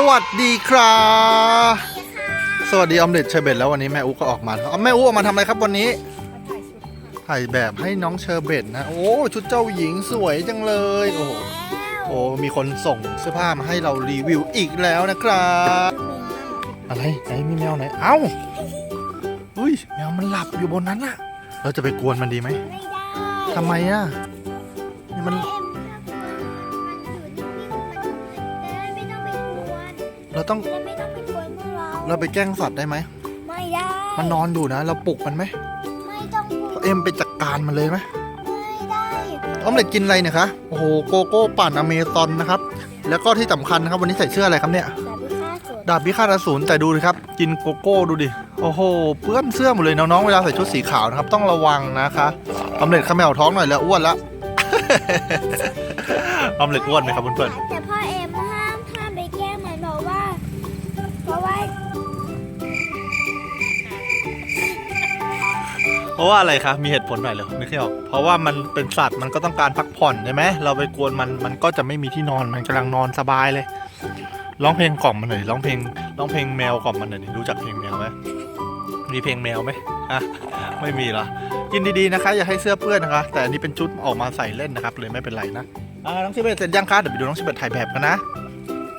สวัสดีครับสวัสดีออมเล็ตเชอร์เบตแล้ววันนี้แม่อุ๊ก็ออกมาเอาแม่อุ๊ออกมาทำอะไรครับวันนี้ถ่ายแบบให้น้องเชอร์เบตนะ โอ้ชุดเจ้าหญิงสวยจังเลย โอ้โหโอ้มีคนส่งเสื้อผ้ามาให้เรารีวิวอีกแล้วนะครับอะไรไหนมีแมวไหนเอ้าอุ้ยแมวมันหลับอยู่บนนั้นน่ะ เราจะไปกวนมันดีไหมไม่ได้ทำไมอะนี่มัน เราต้องจะไม่ต้องไปกวนพวกเราเราไปแกล้งสัตว์ได้ไหม ไม่ได้มันนอนอยู่นะ เราปลุกมันไหมไม่ต้องกวนเอ็มไปจัดการมันเลยไหมไม่ได้ออมเล็ตกินอะไรเนี่ยคะ โอ้โห โกโก้ปั่นอเมซอนนะครับ แล้วก็ที่สำคัญนะครับ วันนี้ใส่เสื้ออะไรครับเนี่ย แต่พิฆาตสวนดาบพิฆาตอสูรแต่ดูดิครับ กินโกโก้ดูดิ โอ้โห เปื้อนเสื้อหมดเลยน้องๆ เวลาใส่ชุดสีขาวนะครับ ต้องระวังนะคะออมเล็ตเขมวท้องหน่อยแล้วอ้วนละ ออมเล็ตอ้วนไหมครับเพื่อนแต่ เพราะว่าอะไรคะมีเหตุผลหน่อยเหรอไม่ใช่หรอกเพราะว่ามันเป็นสัตว์มันก็ต้องการพักผ่อนใช่ไหมเราไปกวนมันมันก็จะไม่มีที่นอนมันกำลังนอนสบายเลยร้องเพลงกล่อมมันหน่อยร้องเพลงร้องเพลงแมวกล่อมมันหน่อยดิรู้จักเพลงแมวไหมมีเพลงแมวไหมฮะไม่มีเหรอกินดีๆนะคะ อย่าให้เสื้อเปื้อนนะคะ แต่อันนี้เป็นชุดออกมาใส่เล่นนะครับเลยไม่เป็นไรนะอ่าน้องชเบตเสร็จยังคะเดี๋ยวไปดูน้องชเบตถ่ายแบบกันนะ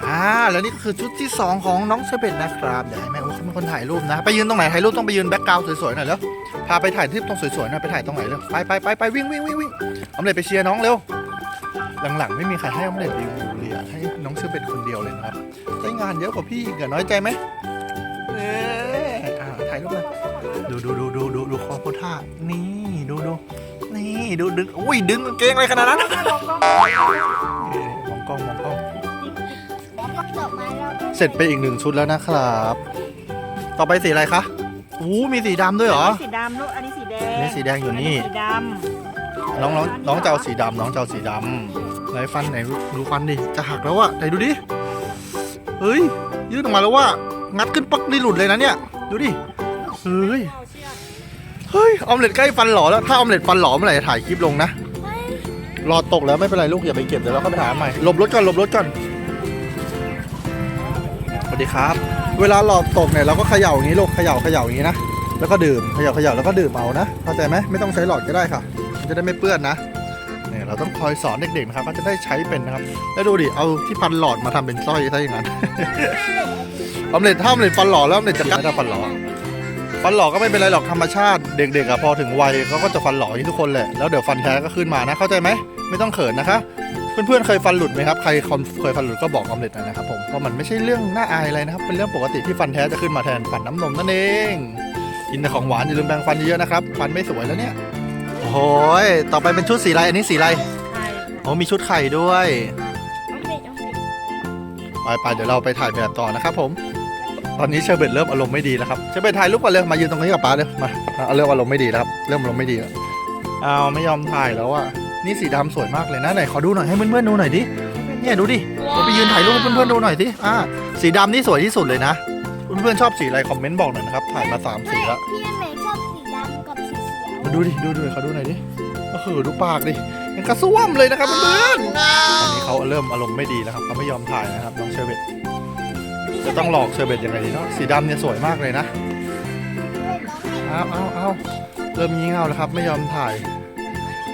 อ่าแล้วนี่ก็คือชุดที่สองของน้องเชเบตนะครับเดี๋ยวให้แม่อุ๊เขาเป็นคนถ่ายรูปนะ ไปยืนตรงไหนถ่ายรูปต้องไปยืนแบ็คกราวด์สวยๆหน่อยแล้วพาไปถ่ายที่ตรงสวยๆหน่อยไปถ่ายตรงไหนเร็วไปไปไปไปวิ่งวิ่งวิ่งวิ่งออมเล็ตไปเชียร์น้องเร็วหลังๆไม่มีใครให้ออมเล็ตรีวิวเลยให้น้องเชเบตคนเดียวเลยนะครับใช้งานเยอะกว่าพี่อีกอะน้อยใจไหมเอออ่าถ่ายรูปเลยดูดูดูดูดูดูคอโพท่านี่ดูดูนี่ดูดึงอุ้ยดึงกางเกงอะไรขนาดนั้นมองกล้องมองกล้อง จบมาแล้วก็เสร็จไปอีกหนึ่งชุดแล้วนะครับ ต่อไปสีอะไรคะอู้มีสีดำด้วยเหรอ สีดำลูกอันนี้สีแดงอันนี้สีแดงอยู่นี่สีดน้องน้องน้องจะเอาสีดำน้องจะเอาสีดำไหนฟันไหนดูฟันดิ จะหักแล้วอะไหนดูดิ เฮ้ย ยืดออกมาแล้วว่า งัดขึ้นปักนี่หลุดเลยนะเนี่ย ดูดิ เฮ้ย เฮ้ย ออมเล็ตใกล้ฟันหล่อแล้ว ถ้าออมเล็ตฟันหล่อเมื่อไหร่จะถ่ายคลิปลงนะ รอตกแล้วไม่เป็นไรลูกอย่าไปเก็บเดี๋ยวเราเข้าไปถ่ายอันใหม่หลบรถก่อนหลบรถก่อนสวัส ดีครับ เวลาหลอดตกเนี่ยเราก็เขย่าอย่างนี้ลูกเขย่าเขย่าอย่างนี้นะ แล้วก็ดื่มเขย่าเขย่าแล้วก็ดื่มเอานะ เข้าใจไหมไม่ต้องใช้หลอดก็ได้ค่ะ มันจะได้ไม่เปื้อนนะ เนี่ยเราต้องคอยสอนเด็กๆนะครับก็จะได้ใช้เป็นนะครับ แล้วดูดิ เอาที่พันหลอดมาทำเป็นสร้อยซะอย่างนั้นออมเล็ตถ้าออมเล็ตฟันหล่อแล้วออมเล็ตจะกล้าจะฟันหล่อฟันหล่อก็ไม่เป็นไรหรอกธรรมชาติเด็กๆอะพอถึงวัยเขาก็จะฟันหล่ออย่างทุกคนแหละแล้วเดี๋ยวฟันแท้ก็ขึ้นมานะเข้าใจไหมไม่ต้องเขินนะคะ เพื่อนๆเคยฟันหลุดไหมครับใครเคยฟันหลุดก็บอกออมเล็ตหน่อยนะครับผมเพราะมันไม่ใช่เรื่องน่าอายอะไรนะครับเป็นเรื่องปกติที่ฟันแท้จะขึ้นมาแทนฟันน้ำนมนั่นเองกินแต่ของหวานอย่าลืมแปรงฟันเยอะๆนะครับฟันไม่สวยแล้วเนี่ยโอ้โหยต่อไปเป็นชุดสีอะไรอันนี้สีอะไรำไข่โอ้มีชุดไข่ด้วยเอาเด็ดเอาเด็ดไปไปเดี๋ยวเราไปถ่ายแบบต่อนะครับผม ตอนนี้เชอร์เบตเริ่มอารมณ์ไม่ดีแล้วครับเชอร์เบตถ่ายรูปก่อนเลยมายืนตรงนี้กับป้าเลยมาเอาเริ่มอารมณ์ไม่ดีแล้วครับเริ่มอารมณ์ไม่ดีแล้วเอาไม่ยอมถ่ายแล้วอะ นี่สีดำสวยมากเลยนะไหนขอดูหน่อยให้เพื่อนๆดูหน่อยดิเนี่ยดูดิเราไปยืนถ่ายรูปให้เพื่อนๆดูหน่อยสิอ่าสีดำนี่สวยที่สุดเลยนะเพื่อนๆชอบสีอะไรคอมเมนต์บอกหน่อยนะครับถ่ายมาสามสีแล้วพี่เมย์ชอบสีดำกับสีเขียวมาดูดิดูดูเขาดูหน่อยดิก็คือดูปากดิยังกระซ่วมเลยนะครับเพื่อนๆตอนนี้เขาเริ่มอารมณ์ไม่ดีแล้วครับเขาไม่ยอมถ่ายนะครับน้องเชอร์เบตจะต้องหลอกเชอร์เบตยังไงดีเนาะสีดำเนี่ยสวยมากเลยนะเอาเอาเอาเริ่มงี่เง่าแล้วครับ ไม่ยอมถ่าย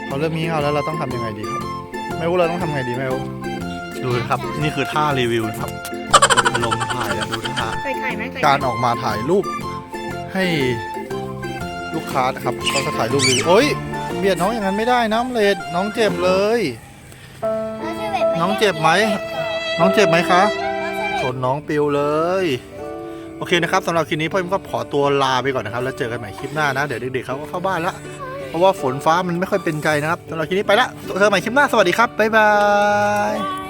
เขาเริ่มงี่เง่าแล้วเราต้องทำยังไงดีครับ ไม่รู้เราต้องทำไงดีไม่รู้ดูนะครับ นี่คือท่ารีวิวนะครับอารมณ์ถ่ายแล้วดูท่าใส่ไข่ไหมใส่ไข่การออกมาถ่ายรูปให้ลูกค้านะครับก็จะถ่ายรูปรีวิวโอ้ยเบียดน้องอย่างนั้นไม่ได้นะเลดน้องเจ็บเลย น้องเจ็บไหม น้องเจ็บไหมคะชนน้องปิวเลย โอเคนะครับสำหรับคลิปนี้พ่อพิมก็ขอตัวลาไปก่อนนะครับ แล้วเจอกันใหม่คลิปหน้านะ เดี๋ยวเด็กๆเขาก็เข้าบ้านละ เพราะว่าฝนฟ้ามันไม่ค่อยเป็นใจนะครับสำหรับคลิปนี้ไปละเจอกันใหม่คลิปหน้าสวัสดีครับบ๊ายบาย